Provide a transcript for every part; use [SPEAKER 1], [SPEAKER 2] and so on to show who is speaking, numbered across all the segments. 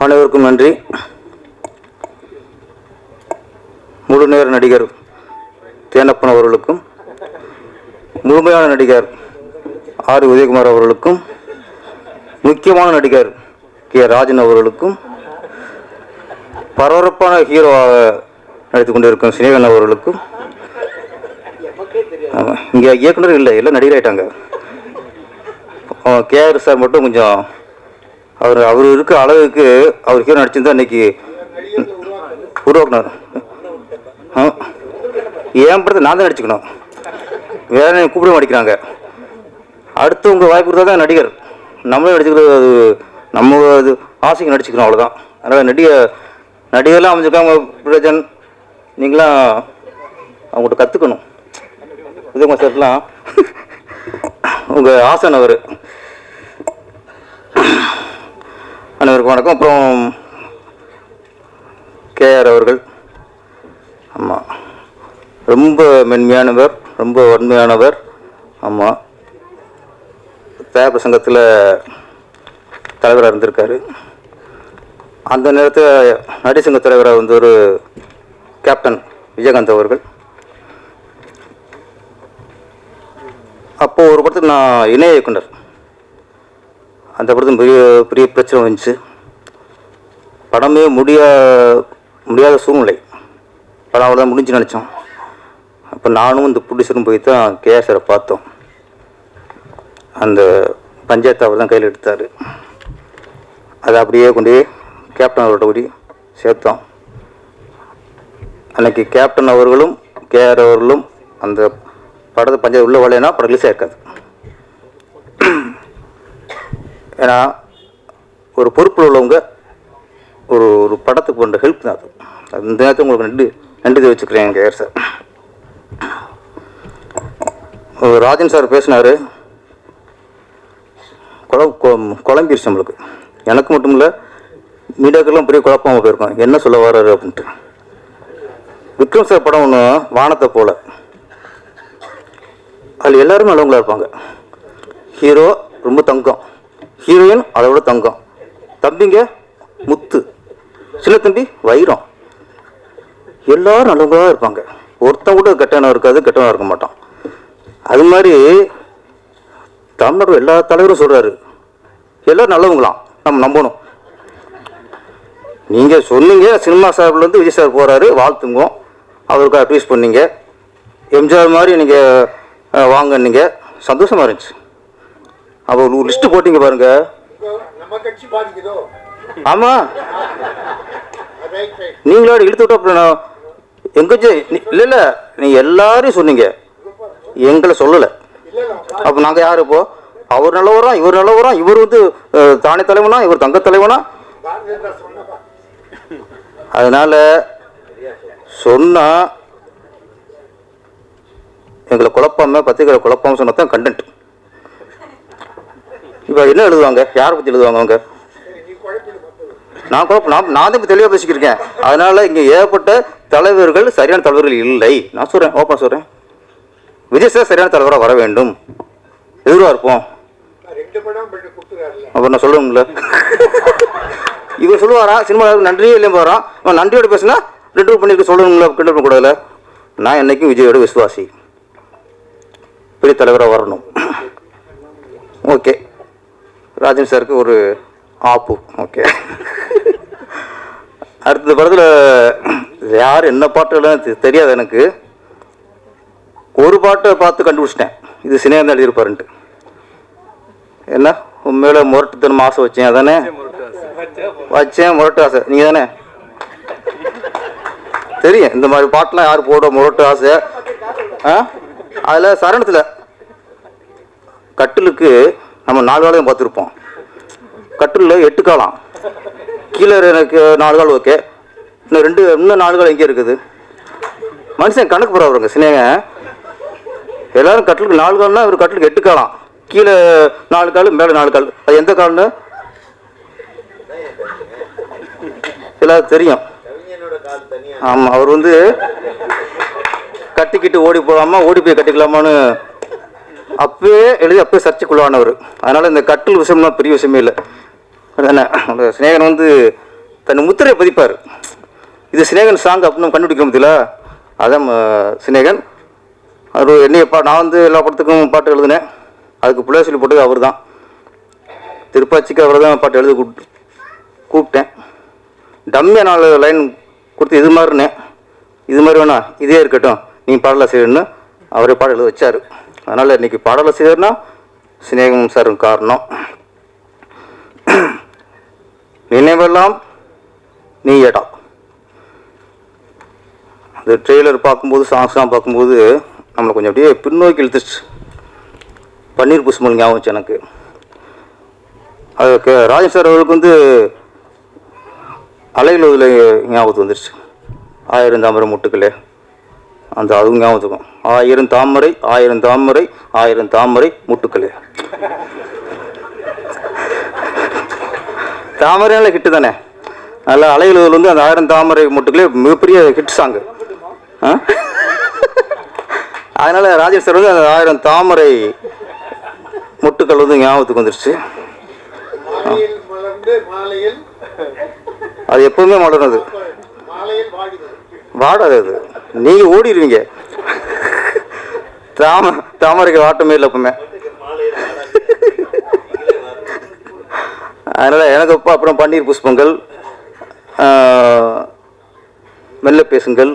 [SPEAKER 1] அனைவருக்கும் நன்றி. முழு நேர நடிகர் தேனப்பன் அவர்களுக்கும் முழுமையான நடிகர் ஆர் உதயகுமார் அவர்களுக்கும் முக்கியமான நடிகர் கே ராஜன் அவர்களுக்கும் பரபரப்பான ஹீரோவாக நடித்து கொண்டிருக்கும் சினேகன் அவர்களுக்கும் இங்கே இயக்குனர் இல்லை எல்லாம் நடிகர் ஆயிட்டாங்க கேஆர் சார் மட்டும் கொஞ்சம் அவர் அவர் இருக்க அளவுக்கு அவர் ஹீரோ நடிச்சிருந்தா இன்னைக்கு உருவாக்குனார். ஆ. படத்தை நான் தான் நடிச்சுக்கணும். வேற என்ன கூப்பிட மாட்டேங்கிறாங்க. அடுத்தவங்க வாய்ப்பு கொடுத்தா தான் நடிகர். நம்மளே நடிச்சுக்கிறது அது நம்ம அது ஆசைக்கு நடிச்சுக்கிறோம் அவ்வளோதான் அதனால் நடிக நடிகர்லாம் அமைஞ்சிருக்காங்க பிரஜன் நீங்களாம் அவங்கள்ட்ட கற்றுக்கணும் உதயகுமார் சார்லாம் உங்கள் ஆசன் அவர் அனைவருக்கும் வணக்கம். அப்புறம் கேஆர் அவர்கள். ஆமாம் ரொம்ப மென்மையானவர் ரொம்ப வன்மையானவர். ஆமாம் தயாரிப்பு சங்கத்தில் தலைவராக இருந்திருக்காரு. அந்த நேரத்தில் நடி சங்க தலைவராக வந்து ஒரு கேப்டன் விஜயகாந்த் அவர்கள். அப்போது ஒரு படத்துக்கு நான் இணை இயக்குனர். அந்த படத்துக்கு பெரிய பெரிய பிரச்சனை வந்துச்சு. படமே முடியா முடியாத சூழ்நிலை. படம் அவ்வளோதான் முடிஞ்சு நினச்சோம். அப்போ நானும் இந்த ப்ரொடியூசரும் போய் தான் கேஎஸ்ஆரை பார்த்தோம். அந்த பஞ்சாயத்து அவர் தான் கையில் எடுத்தார். அதை அப்படியே கொண்டு போய் கேப்டன் அவரோட கூடி சேர்த்தோம். அன்றைக்கி கேப்டன் அவர்களும் கேஆர் அவர்களும் அந்த படத்தை பஞ்சாயத்து உள்ளே வரலைன்னா படம் ரிலீஸ் ஆயிருக்காது. ஏன்னா ஒரு பொறுப்பில் உள்ளவங்க ஒரு ஒரு படத்துக்கு பண்ணுற ஹெல்ப் தான் அது. அது இந்த நேரத்தில் உங்களுக்கு நன்றி நன்றி தெரிவிச்சுக்கிறேன் ஏர் சார். ராஜன் சார் பேசினார். குழ கொ- குழம்பிருச்சு நம்மளுக்கு. எனக்கு மட்டும் இல்லை மீடியாக்கெல்லாம் பெரிய குழப்பமாக போயிருக்கோம் என்ன சொல்ல வர்றாரு அப்படின்ட்டு. விக்ரம் சார் படம் ஒன்று வானத்தை போல். அதில் எல்லாருமே நல்லவங்களா இருப்பாங்க. ஹீரோ ரொம்ப தங்கம். ஹீரோயின் அதை விட தங்கம். தம்பிங்க முத்து. சின்ன தம்பி வைரம். எல்லாரும் நல்லவங்களா இருப்பாங்க. ஒருத்தன் கூட கெட்டவனா இருக்காது கெட்டவனா இருக்க மாட்டான். அது மாதிரி தமிழர் எல்லா தலைவரும் சொல்றாரு. எல்லாரும் நல்லவங்களாம். நம்ம நம்பணும். நீங்க சொன்னீங்க சினிமா சார்பில் இருந்து விஜய் சார் போறாரு வாழ்த்துங்க. அவருக்கு அட்வைஸ் பண்ணீங்க. எம்ஜிஆர் மாதிரி நீங்க வாங்க வாங்கன்னீங்க சந்தோஷமா இருந்துச்சு. அப்போ ஒரு லிஸ்ட் போட்டீங்க பாருங்க. ஆமா. நீங்களோட இழுத்து விட்டு அப்புறம் நான் எங்க நீ- இல்ல இல்ல. நீங்க எல்லாரையும் சொன்னீங்க. எங்களை சொல்லல.
[SPEAKER 2] அப்போ நாங்கள்
[SPEAKER 1] அப்ப நாங்க யாரு இப்போ? அவர் நல்லவரா இவர் நல்லவரா? இவர் வந்து தானே தலைவனா? இவர் தங்க தலைவனா? அதனால சொன்னா எங்களை குழப்பாம பத்திரிக்கை குழப்பாம சொன்னா தான் கண்டென்ட் இப்போ என்ன எழுதுவாங்க? யாரை பற்றி எழுதுவாங்க அவங்க? நான் குழப்பம் நான் நான் தான் இப்போ தெளிவாக பேசிக்கிருக்கேன் அதனால இங்கே ஏகப்பட்ட தலைவர்கள் சரியான தலைவர்கள் இல்லை. நான் சொல்கிறேன் ஓப்பன் சொல்கிறேன் விஜய் சார் சரியான தலைவராக வர வேண்டும். எதிர்வாக இருப்போம். அப்புறம் நான் சொல்லணும்ல. இவர் சொல்லுவாரா? சினிமாவுக்கு நன்றியே இல்லையும் போகிறான் அவன் நன்றியோட பேசுனா ரெண்டு பண்ணிட்டு சொல்லணும்ல கிண்டல் பண்ணக்கூடாதுல நான் என்னைக்கும் விஜயோட விசுவாசி. பெரிய தலைவராக வரணும். ஓகே. ராஜன் சாருக்கு ஒரு ஆப்பு. ஓகே. அடுத்த படத்தில் யார் என்ன பாட்டுன்னு தெரியாது எனக்கு. ஒரு பாட்டை பார்த்து கண்டுபிடிச்சிட்டேன். இது சினிமா எழுதியிருப்பாருன்ட்டு. என்ன? உண்மையில முரட்டுத்தனம் ஆசை வச்சேன் அதானே? வச்சேன் முரட்டு ஆசை. நீங்கள் தானே தெரியும். இந்த மாதிரி பாட்டெலாம் யார் போட முரட்டு ஆசை? ஆ? அதில் சரணத்தில் கட்டிலுக்கு நம்ம நாலு காலையும் பார்த்துருப்போம். கட்டிலில் எட்டு காலம் கீழே எனக்கு நாலு கால் ஓகே. இன்னும் ரெண்டு இன்னும் நாலு கால் எங்கே இருக்குது. மனுஷன் கணக்கு போகிறவருங்க சினேங்க எல்லாரும் கட்டிலுக்கு நாலு கால்னா இவர் கட்டிலுக்கு எட்டு காலம் கீழே நாலு கால் மேலே நாலு கால். அது எந்த கால்னு? எல்லாரும் தெரியும். ஆமாம் அவர் வந்து கட்டிக்கிட்டு ஓடி போகலாமா ஓடி போய் கட்டிக்கலாமான்னு அப்பவே எழுதி அப்பவே சர்ச்சைக்குள்ளானவர். அதனால இந்த கட்டில் விஷயம்லாம் பெரிய விஷயமே இல்லை. அதானே? அந்த சிநேகன் வந்து தன் முத்திரையை பதிப்பார். இது சினேகன் சாங் அப்படின்னு நம்ம கண்டுபிடிக்க முடியல அதான் சிநேகன். சினேகன் அவர் என்னைய பா நான் வந்து எல்லா படத்துக்கும் பாட்டு எழுதினேன் அதுக்கு பிள்ளை சொல்லி போட்டது அவர் தான் திருப்பாச்சிக்கு அவர் தான் பாட்டு எழுதி கூப்பிட்டு கூப்பிட்டேன். டம்மியாக நாலு லைன் கொடுத்து இது மாதிரினேன் இது மாதிரி வேணா இதே இருக்கட்டும். நீங்கள் செய்யணும்னு அவரே பாட்டு எழுத வச்சார். அதனால் இன்றைக்கி பாடலாசிரியர்னா சிநேகம் சாரும் காரணம். நினைவெல்லாம் நீ ஏடா அந்த ட்ரெய்லர் பார்க்கும்போது சாங்ஸ்லாம் பார்க்கும்போது நம்மளை கொஞ்சம் அப்படியே பின்னோக்கி இழுத்துச்சு பன்னீர் புஷ்மல் ஞாபகம் வச்சு எனக்கு. அதுக்கு ராஜன் சார் அவர்களுக்கு வந்து அலையில் ஞாபகத்து ஞாபகத்துக்கு வந்துருச்சு. ஆயிரம் தாமரை முட்டுக்களே. அந்த அதுவும் ஞாபகத்துக்கும். ஆயிரம் தாமரை ஆயிரம் தாமரை ஆயிரம் தாமரை முட்டுக்களே. தாமரைனால ஹிட்டு தானே? நல்ல அலையில் வந்து அந்த ஆயிரம் தாமரை முட்டுக்களே மிகப்பெரிய ஹிட் சாங்கு அதனால ராஜேஷ் சார் வந்து அந்த ஆயிரம் தாமரை முட்டுக்கள் வந்து ஞாபகத்துக்கு வந்துருச்சு. அது எப்பவுமே மலர்னது
[SPEAKER 2] வாடாது
[SPEAKER 1] அது. நீங்கள் ஓடிடுவீங்க. தாம தாமரைக்கு வாட்டமே இல்லை எப்பவுமே. அதனால் எனக்கு அப்போ அப்புறம் பன்னீர் புஷ்பங்கள் மெல்ல பேசுங்கள்.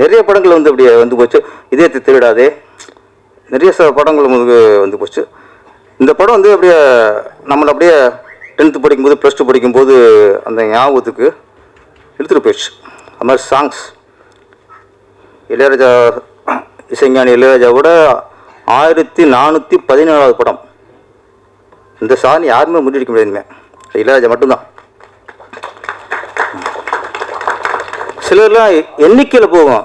[SPEAKER 1] நிறைய படங்கள் வந்து அப்படியே வந்து போச்சு. இதயத்தை திருடாதே. நிறைய ச படங்கள் வந்து வந்து போச்சு. இந்த படம் வந்து அப்படியே நம்மளை அப்படியே டென்த்து படிக்கும்போது ப்ளஸ் டூ படிக்கும்போது அந்த ஞாபகத்துக்கு எடுத்துகிட்டு போயிடுச்சு. அது மாதிரி சாங்ஸ் இளையராஜா இசைஞானி இளையராஜாவோட ஆயிரத்தி நானூற்றி பதினேழாவது படம். இந்த சாதனை யாருமே முன்னெடுக்க முடியாதுமே இளையராஜா மட்டும்தான். சிலர்லாம் எண்ணிக்கையில் போகும்.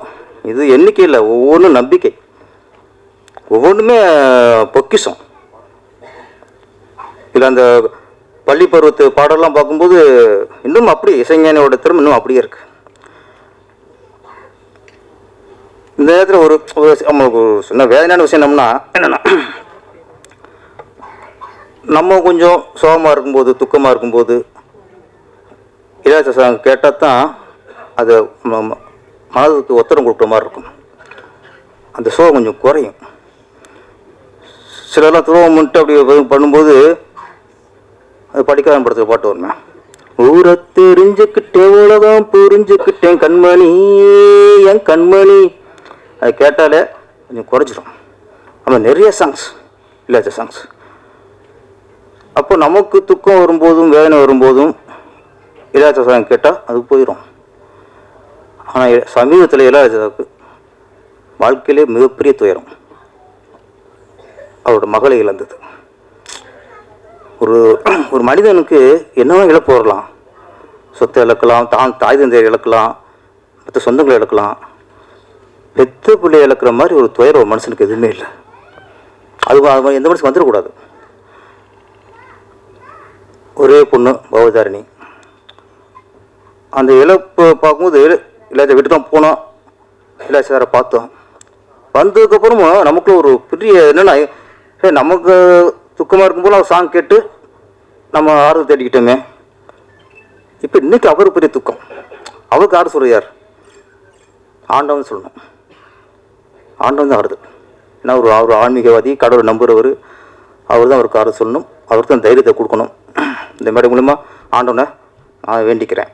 [SPEAKER 1] இது எண்ணிக்கையில் ஒவ்வொன்றும் நம்பிக்கை. ஒவ்வொன்றுமே பொக்கிஷம். இதில் அந்த பள்ளி பருவத்து பாடலாம் பார்க்கும்போது இன்னும் அப்படி இசைஞானியோட திறமை இன்னும் அப்படியே இருக்குது இந்த நேரத்தில் ஒரு நம்மளுக்கு ஒரு சின்ன வேதனையான விஷயம் என்னம்னா என்னென்னா? நம்ம கொஞ்சம் சோகமாக இருக்கும்போது துக்கமாக இருக்கும்போது இளையராஜா சாங் கேட்டால் தான் அது மனதுக்கு ஒத்தடம் கொடுக்குற மாதிரி இருக்கும். அந்த சோகம் கொஞ்சம் குறையும். சிலர்லாம் துருவம் பண்ணிட்டு அப்படி பண்ணும்போது அது படிக்காத படத்தில் பாட்டு வருமே. ஊரை தெரிஞ்சுக்கிட்டேன் உலகம் புரிஞ்சுக்கிட்டேன் கண்மணி என் கண்மணி? அது கேட்டாலே கொஞ்சம் குறைஞ்சிரும். ஆமாம் நிறைய சாங்ஸ் இல்லாத சாங்ஸ் அப்போ நமக்கு துக்கம் வரும்போதும் வேதனை வரும்போதும் இளையராஜா சாங் கேட்டால் அது போயிடும் ஆனால் சமீபத்தில் இளையராஜாவுக்கு வாழ்க்கையிலே மிகப்பெரிய துயரம். அவரோட மகளை இழந்தது. ஒரு ஒரு மனிதனுக்கு என்னவோ இழப்பு வரலாம். சொத்தை இழக்கலாம் தான் தாய் தந்தையை இழக்கலாம் மற்ற சொந்தங்களை இழக்கலாம். பெத்த பிள்ளையை இழக்கிற மாதிரி ஒரு துயரம் ஒரு மனுஷனுக்கு எதுவுமே இல்லை. அது அது மாதிரி எந்த மனுஷன் வந்துடக்கூடாது. ஒரே பொண்ணு பவதாரிணி அந்த இழப்பு பார்க்கும்போது இளையராஜா வீட்டு தான் போனோம். இளையராஜா பார்த்தோம். வந்ததுக்கப்புறமும் நமக்குள்ள ஒரு பெரிய என்னென்னா நமக்கு துக்கமாக இருக்கும்போது அவர் சாங் கேட்டு நம்ம ஆறுதல் தேடிக்கிட்டோமே. இப்போ இன்னைக்கு அவர் பெரிய துக்கம். அவருக்கு ஆறு சொல்கிறார் யார் ஆண்டவன் சொல்லணும். ஆண்டவன் தான் ஆறுதல் ஏன்னா ஒரு அவர் ஆன்மீகவாதி கடவுளை நம்புகிறவர் அவர் தான் அவருக்கு ஆறுதல் சொல்லணும். அவர் தான் தைரியத்தை கொடுக்கணும். இந்த மாதிரி மூலிமா ஆண்டவனை நான் வேண்டிக்கிறேன்.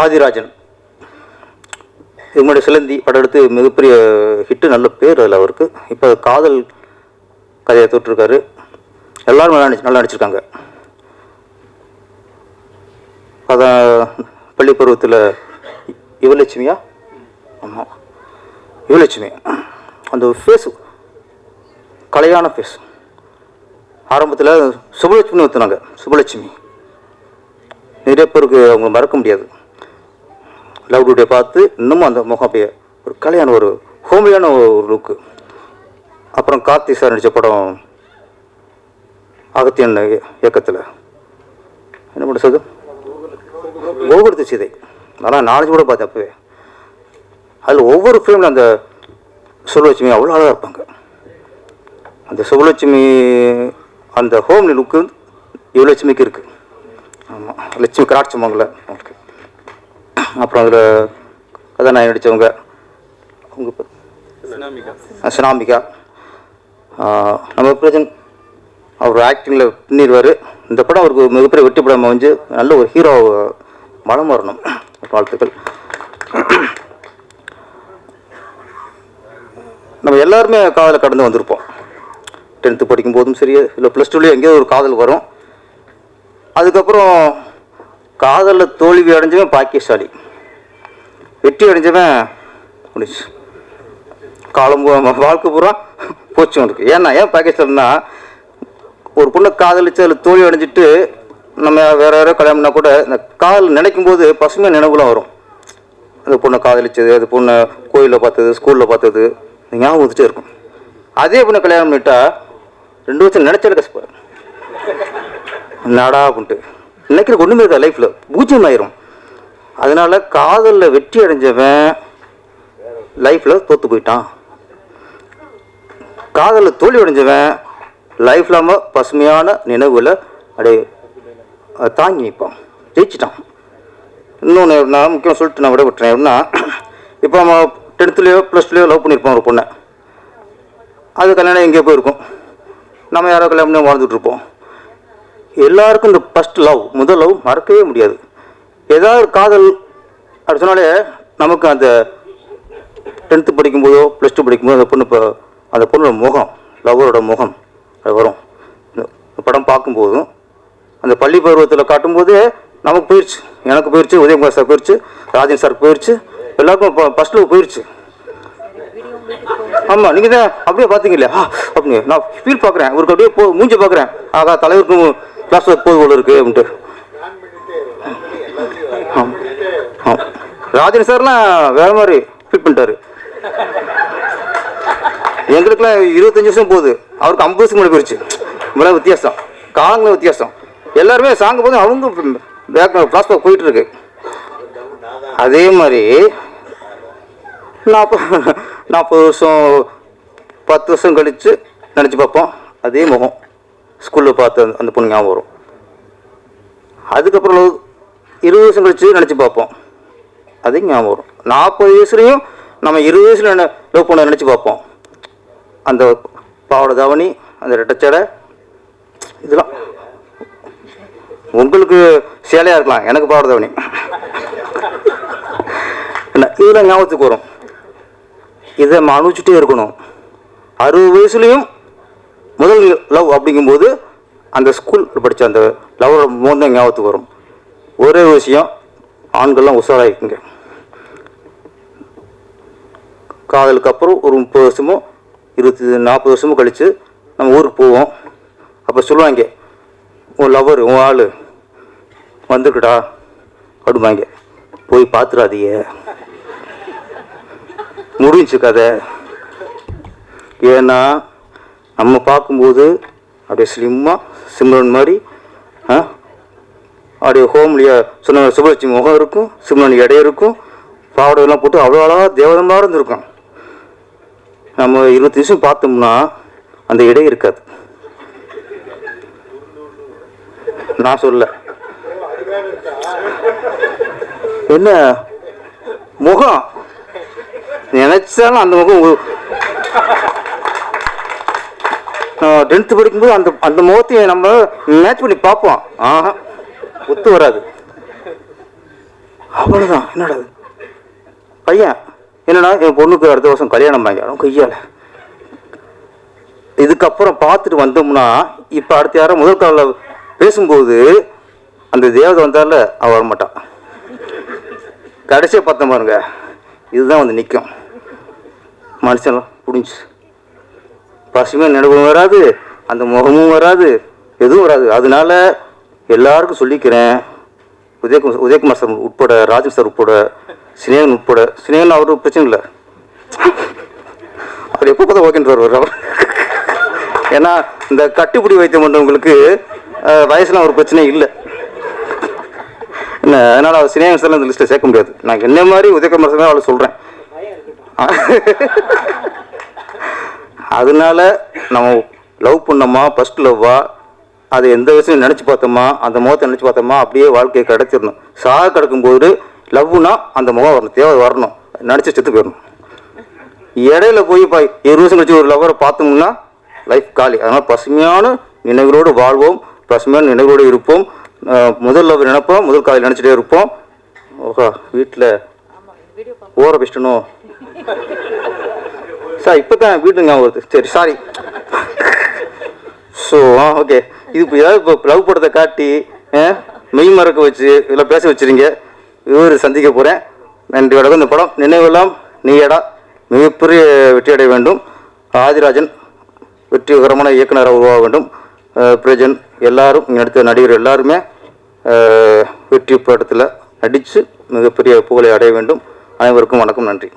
[SPEAKER 1] ஆதிராஜன். இது முன்னாடி சிலந்தி படம் எடுத்து மிகப்பெரிய ஹிட்டு நல்ல பேர் அதில் அவருக்கு. இப்போ காதல் கதையை தொட்டிருக்காரு. எல்லோரும் நல்லா நடிச்சு நல்லா நடிச்சிருக்காங்க. அதான் பள்ளி பருவத்தில் யுவலட்சுமியா? ஆமாம் யுவலட்சுமி. அந்த ஃபேஸ் கலையான ஃபேஸ் ஆரம்பத்தில் சுபலட்சுமின்னு ஊற்றுனாங்க சுபலட்சுமி நிறைய பேருக்கு அவங்க மறக்க முடியாது. லவ் டுடே பார்த்து இன்னமும் அந்த முகம் அப்படியே ஒரு கலையான ஒரு ஹோமியான ஒரு லுக்கு அப்புறம் கார்த்தி சார் நடித்த படம் அகத்தியன் இயக்கத்தில். என்ன பண்ண சொல்லுது கோகுலத்து சீதை. அதெல்லாம் நாலேஜ் கூட பார்த்தேன் அப்பவே. அதில் ஒவ்வொரு ஃபிலிமில் அந்த சுபலட்சுமி அவ்வளோ அழகாக இருப்பாங்க. அந்த சுபலட்சுமி அந்த ஹோம்லி லுக்கு யுவலட்சுமிக்கு இருக்குது ஆமாம் லட்சுமி கராட்சமங்கல ஓகே அப்புறம் அதில் கதாநாயகி நடித்தவங்க அவங்க சினாமிகா. நம்ம பிரஜன் அவர் ஆக்டிங்கில் பின்னிடுவார் இந்த படம் அவருக்கு மிகப்பெரிய வெற்றி படம் அமைஞ்சு நல்ல ஒரு ஹீரோ மனம் வரணும் வாழ்த்துக்கள். நம்ம எல்லாருமே காதலை கடந்து வந்திருப்போம். டென்த்து படிக்கும் போதும் சரி இல்லை ப்ளஸ் டூலேயும் எங்கேயோ ஒரு காதல் வரும். அதுக்கப்புறம் காதலில் தோல்வி அடைஞ்சவன் பாக்கியசாலி. வெற்றி அடைஞ்சவன் முடிச்சு காலம் வாழ்க்கை பூரா போச்சு உனக்கு. ஏன்னா ஏன் பாக்கியசாலின்னா ஒரு பொண்ணை காதலிச்சு அதில் தோல்வி அடைஞ்சிட்டு நம்ம வேறு யாரோ கல்யாணம்னா கூட இந்த கால் நினைக்கும் போது பசுமையாக நினைவுலாம் வரும். அந்த பொண்ணை காதலிச்சது அது பொண்ணை கோயிலில் பார்த்தது ஸ்கூலில் பார்த்தது ஞாபகம் வந்துட்டே இருக்கும். அதே பொண்ணை கல்யாணம் பண்ணிட்டா ரெண்டு வருஷம் நினைச்சாலே கஷ்டப்படும். நாடா அப்படின்ட்டு நினைக்கிற ஒன்றுமே இருக்கா லைஃப்பில் பூஜ்ஜியம் ஆயிரும் அதனால் காதலில் வெற்றி அடைஞ்சவன் லைஃப்பில் தோத்து போயிட்டான். காதலில் தோல்வி அடைஞ்சவன் லைஃப் இல்லாமல் பசுமையான நினைவுகளை அடைய அதை தாங்கி இப்போ ஜெயிச்சிட்டான் இன்னொன்று நான் முக்கியம் சொல்லிட்டு நான் விட விட்டுறேன் எப்படின்னா இப்போ நம்ம டென்த்துலேயோ ப்ளஸ் டூலையோ லவ் பண்ணியிருப்போம் ஒரு பொண்ணை. அது கல்யாணம் எங்கேயோ போயிருக்கும். நம்ம யாரோ கல்யாணம் பண்ணி வாழ்ந்துட்டு இருப்போம். எல்லாருக்கும் இந்த ஃபஸ்ட் லவ் முதல் லவ் மறக்கவே முடியாது. ஏதாவது காதல் அப்படி சொன்னாலே நமக்கு அந்த டென்த்து படிக்கும்போதோ ப்ளஸ் டூ படிக்கும்போது அந்த பொண்ணு இப்போ அந்த பொண்ணோட முகம் லவ்வரோட முகம் அது வரும். படம் பார்க்கும்போதும் அந்த பள்ளி பருவத்தில் காட்டும்போது நமக்கு போயிடுச்சு எனக்கு போயிடுச்சு உதயகுமார் சார் போயிடுச்சு ராஜன் சார் போயிடுச்சு எல்லாருக்கும் இப்போ போயிடுச்சு ஆமாம் நீங்கள் தான் அப்படியே பார்த்தீங்க இல்லையா ஆ, அப்படிங்க நான் ஃபீல் பார்க்குறேன் இவருக்கு அப்படியே போ மூஞ்சி பார்க்குறேன் ஆகா தலைவருக்கும் கிளாஸ் ஒர்க் போது போல இருக்குது அப்படின்ட்டு. ஆமாம் ஆமாம் ராஜன் சார்லாம் வேற மாதிரி ஃபீல் பண்ணிட்டாரு. எங்களுக்குலாம் இருபத்தஞ்சி வருஷம் போகுது. அவருக்கு ஐம்பது வருஷம் முன்னாடி போயிடுச்சு இவ்வளோ வித்தியாசம். காலங்களும் வித்தியாசம். எல்லாருமே சாங்கு போது அவங்க பேக் ஃப்ளாஷ்பேக் போயிட்டுருக்கு. அதே மாதிரி நாற்பது நாற்பது வருஷம் பத்து வருஷம் கழித்து நினச்சி பார்ப்போம். அதே முகம். ஸ்கூலில் பார்த்து அந்த- அந்த பொண்ணு ஞாபகம் வரும். அதுக்கப்புறம் இருபது வருஷம் கழித்து நினச்சி பார்ப்போம். அதே ஞாபகம் வரும். நாற்பது வயசுலேயும் நம்ம இருபது வயசில் லவ் பண்ண நினச்சி பார்ப்போம். அந்த பாவாடை தவணி அந்த ரெட்டச்சடை இதெல்லாம். உங்களுக்கு சேலையாக இருக்கலாம். எனக்கு பாடுறதவணி என்ன இதெல்லாம் ஞாபகத்துக்கு வரும். இதை நம்ம அனுபவிச்சுட்டே இருக்கணும். அறுபது வயசுலேயும் முதல் லவ் அப்படிங்கும்போது அந்த ஸ்கூல் படித்த அந்த லவ்வோட மூணு தான் ஞாபகத்துக்கு வரும். ஒரே விஷயம் ஆண்கள்லாம் உஷாராயிருக்குங்க. காதலுக்கு அப்புறம் ஒரு முப்பது வருஷமோ இருபத்தி நாற்பது வருஷமோ கழித்து நம்ம ஊருக்கு போவோம். அப்போ சொல்லுவாங்க உன் லவ்வர் உன் ஆள். வந்துருக்குடா அப்படிம்பாங்க போய் பார்த்துடாதீங்க முடிஞ்சு கதை. ஏன்னா நம்ம பார்க்கும்போது அப்படியே ஸ்லிம்மாக சிம்ரன் மாதிரி அப்படியே ஹோம்லியா சொன்ன சுபலட்சுமி முகம் இருக்கும் சிம்ரன் எடை இருக்கும் பாவடையெல்லாம் போட்டு அவ்வளோ அழகாக தேவதமாக இருந்திருக்கும் நம்ம இருபத்தி நிமிஷம் பார்த்தோம்னா அந்த இடை இருக்காது. நான் சொல்ல என்ன? முகம்? நினைச்சாலும் அந்த முகம் நான் டென்த்து படிக்கும்போது அந்த அந்த முகத்தையும் நம்ம மேட்ச் பண்ணி பார்ப்போம். ஆஹா. ஒத்து வராது. அவ்வளோதான் என்னடா பையன். என்னடா என் பொண்ணுக்கு அடுத்த வருஷம் கல்யாணம் வாங்கிடும் கையால். இதுக்கப்புறம் பார்த்துட்டு வந்தோம்னா இப்போ அடுத்த யாரும் முதல் காலில் பேசும்போது அந்த தேவதை வந்தால அவள் வரமாட்டான். கடைசியாக பார்த்தோம் பாருங்க இதுதான் வந்து நிற்கும் மனுஷன்லாம் புடிஞ்சு. பசுமையாக நினைவும் வராது அந்த முகமும் வராது எதுவும் வராது. அதனால எல்லாருக்கும் சொல்லிக்கிறேன். உதயகுமார் உதயகுமார் சார் உட்பட ராஜன் சார் உட்பட சினேகன் உட்பட சினேகன் அவரு பிரச்சனை இல்லை. அவர் எப்போ பார்த்தா ஓகேன்னு வருவார் அவர் ஏன்னா இந்த கட்டுப்பிடி வைத்தியம் பண்ணுறவங்களுக்கு வயசுலாம் ஒரு பிரச்சனை இல்லை. அதனால் அவர் சினேகன் அந்த இந்த லிஸ்ட்டில் சேர்க்க முடியாது. நான் என்ன மாதிரி உதயகுமார் சார் அவளை சொல்கிறேன் அதனால நம்ம லவ் பண்ணோமா ஃபர்ஸ்ட் லவ்வா அது எந்த விஷயம் நினச்சி பார்த்தோமா? அந்த முகத்தை நினச்சி பார்த்தோமா? அப்படியே வாழ்க்கையை கிடச்சிடணும் சாக கிடக்கும்போது லவ்னா அந்த முகம் வரணும். தேவை வரணும். நினச்சி செத்து போயிடணும். இடையில போய் இப்போ இருபது வருஷம் கழிச்சு ஒரு லவ்வரை பார்த்தோம்னா லைஃப் காலி. அதனால் பசுமையான நினைவுகளோடு வாழ்வோம். பசுமையான நினைவுகளோடு இருப்போம். அஹ் முதல் லவ் நினைப்போம் முதல் காலை நினச்சிட்டே இருப்போம். ஓஹா வீட்டில் ஓர பெஸ்டனும் சார் இப்போ தான் வீட்டுங்க வருது. சரி சாரி ஸோ ஓகே இது இப்போ ஏதாவது இப்போ லவ் படத்தை காட்டி மெய் மறக்க வச்சு இதெல்லாம் பேச வச்சுருங்க. இவர் சந்திக்க போகிறேன் நன்றி வணக்கம். இந்த படம் நினைவெல்லாம் நீயடா. மிகப்பெரிய வெற்றி அடைய வேண்டும். ஆதிராஜன் வெற்றிகரமான இயக்குனராக உருவாக வேண்டும். பிரஜன் எல்லாரும் நடித்த நடிகர் எல்லாருமே வெற்றி படத்தில் நடித்து மிகப்பெரிய புகழை அடைய வேண்டும். அனைவருக்கும் வணக்கம் நன்றி.